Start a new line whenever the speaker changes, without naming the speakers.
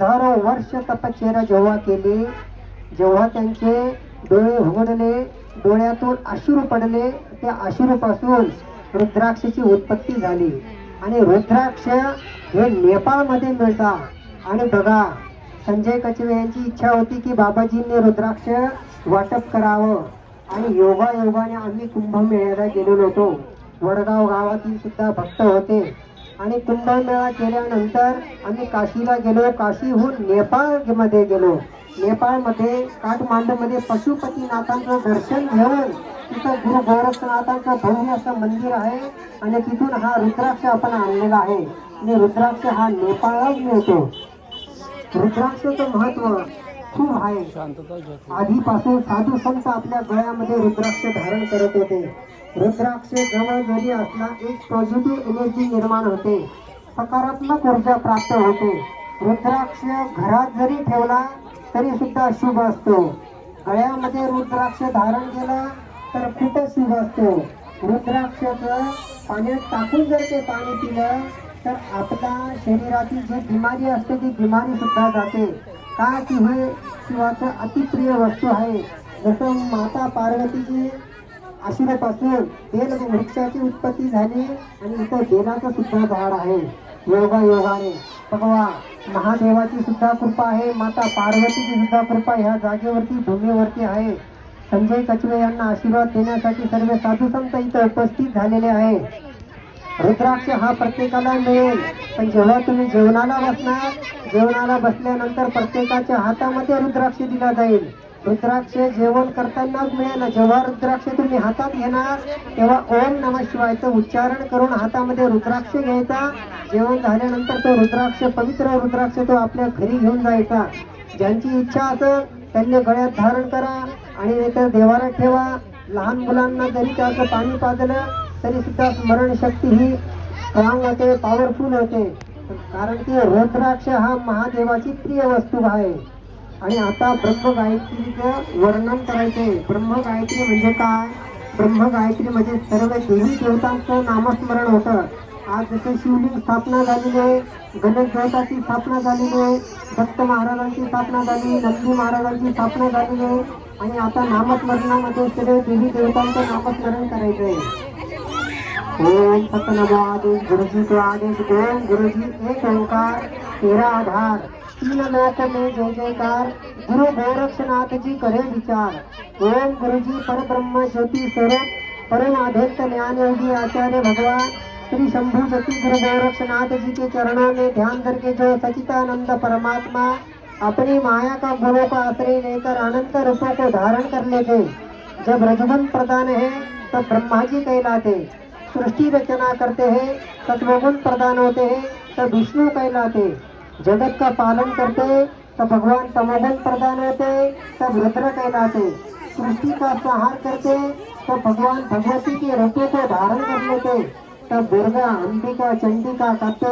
हजारो वर्ष तपश्चर्या जेव्हा केली जेव्हा त्यांचे डोळे उघडले डोळ्यातून अश्रू पडले त्या अश्रूपासून रुद्राक्षची उत्पत्ती झाली. आणि रुद्राक्ष हे नेपाळमध्ये मिळतात आणि बघा संजय कचवे यांची इच्छा होती की बाबाजींनी रुद्राक्ष वाटप करावं. आणि योगा योगाने आम्ही कुंभमेळ्याला गेलेलो होतो. वडगाव गावातील सुद्धा भक्त होते. आणि कुंभमेळा केल्यानंतर आम्ही काशीला गेलो. काशीहून नेपाळमध्ये गेलो. नेपाळमध्ये काठमांडूमध्ये पशुपतीनाथांचं दर्शन घेऊन तिथं गुरु गोरखनाथांचं भव्य असं मंदिर आहे आणि तिथून हा रुद्राक्ष आपण आणलेला आहे. आणि रुद्राक्ष हा नेपाळलाच मिळतो. रुद्राक्षाचं महत्त्व खूप आहे. आधीपासून साधू संत आपल्या गळ्यामध्ये रुद्राक्ष धारण करत होते. रुद्राक्ष जवळ जरी असला एक पॉझिटिव्ह एनर्जी निर्माण होते. सकारात्मक ऊर्जा प्राप्त होते. रुद्राक्ष घरात जरी ठेवला तरी सुद्धा शुभ असतो. गळ्यामध्ये रुद्राक्ष धारण केला तर खूपच शुभ असतो? रुद्राक्षाचं पाण्यात टाकून जर ते पाणी पिलं तर आपल्या शरीरातील जी बिमारी असते ती बिमारी सुद्धा जाते. का की हे शिवाचं अतिप्रिय वस्तू आहे? जसं माता पार्वतीची आशिरापासून बेल वृक्षाची उत्पत्ती झाली आणि इथं बेलाचं सुद्धा झाड आहे. योगा योगाने. भगवा महादेवाची सुद्धा कृपा आहे. माता पार्वतीची सुद्धा कृपा ह्या जागेवरती भूमीवरती आहे. संजय कचवे यांना आशीर्वाद देण्यासाठी सर्व साधू संत इथं उपस्थित झालेले आहे. रुद्राक्ष हा प्रत्येकाला मिळेल. पण जेव्हा तुम्ही जेवणाला बसणार जेवणाला बसल्यानंतर प्रत्येकाच्या हातामध्ये रुद्राक्ष दिला जाईल. रुद्राक्ष जेवण करतानाच मिळेल. जेव्हा रुद्राक्ष तुम्ही हातात घेणार तेव्हा ओम नम शिवायचं उच्चारण करून हातामध्ये रुद्राक्ष घ्यायचा. जेवण झाल्यानंतर तो रुद्राक्ष पवित्र रुद्राक्ष तो आपल्या घरी घेऊन जायचा. ज्यांची इच्छा असेल त्यांनी गळ्यात धारण करा आणि नाहीतर देवाला ठेवा. लहान मुलांना जरी त्याचं पाणी पाजलं तरी सुद्धा स्मरणशक्ती ही स्ट्रॉंग होते पॉवरफुल होते. कारण की रुद्राक्ष हा महादेवाची प्रिय वस्तू आहे. आणि आता ब्रह्म गायत्रीचं वर्णन करायचंय. ब्रह्म गायत्री म्हणजे काय? ब्रह्मगायत्री म्हणजे सर्व देवी देवतांचं नामस्मरण होतं. आज जसं शिवलिंग स्थापना झालेली आहे गणेश देवताची स्थापना झालेली आहे दत्त महाराजांची स्थापना झाली नंदी महाराजांची स्थापना झालेली आहे. आणि आता नामस्मरणामध्ये सर्व देवी देवतांचं नामस्मरण करायचं आहे ओम सतनमो आदेश गुरुजी तो आदेश ओम गुरुजी एक ओंकार तेरा आधार. तीन लोक में जय जयकार गुरु गोरक्षनाथ जी करे विचार। ओम गुरुजी पर ब्रह्म ज्योति स्वरूप परम अध्यक्ष ज्ञान योगी आचार्य भगवान श्री शंभु जति गुरु गोरक्षनाथ जी के चरणों में ध्यान करके जो सचितानंद परमात्मा अपनी माया का गुरु का आश्रय लेकर अनंत रूपों को धारण कर लेते जब रजगुण प्रदान है तब ब्रह्मा जी कहलाते। सृष्टि रचना करते हैं तत्वगुण प्रदान होते हैं तब विष्णु कहलाते। जगत का पालन करते तब भगवान समाधान प्रदान होते तब रुद्र कहलाते। सृष्टि का संहार करते तो भगवान भगवती के रूपों को धारण कर लेते तब दुर्गा अंबिका चंडिका करते